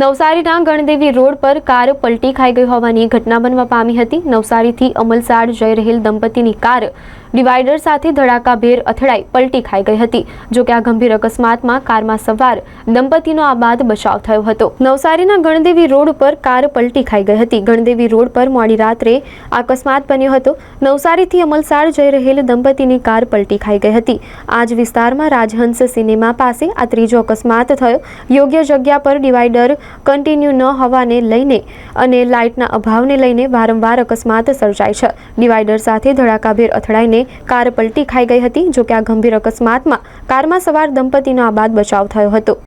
નવસારીના ગણદેવી રોડ પર કાર પલટી ખાઈ ગઈ હોવાની ઘટના બનવા પામી હતી. નવસારીથી અમલસાડ જઈ રહેલ દંપતીની કાર ડિવાઈડર સાથે ધડાકાભેર અથડાઈ પલટી ખાઈ ગઈ હતી, જો કે આ ગંભીર અકસ્માતમાં કારમાં સવાર દંપતીનો આબાદ બચાવ થયો હતો. નવસારીના ગણદેવી રોડ પર કાર પલટી ખાઈ ગઈ હતી. ગણદેવી રોડ પર મોડી રાત્રે અકસ્માત બન્યો હતો. નવસારીથી અમલસાડ જઈ રહેલ દંપતીની કાર પલટી ખાઈ ગઈ હતી. આ જ વિસ્તારમાં રાજહંસ સિનેમા પાસે આ ત્રીજો અકસ્માત થયો. યોગ્ય જગ્યા પર ડિવાઈડર કન્ટિન્યુ ન હોવાને લઈને અને લાઇટના અભાવને લઈને વારંવાર અકસ્માત સર્જાય છે. ડિવાઈડર સાથે ધડાકાભેર અથડાઈને કાર પલટી ખાઈ ગઈ હતી, જોકે આ ગંભીર અકસ્માતમાં કારમાં સવાર દંપતીનો આબાદ બચાવ થયો હતો.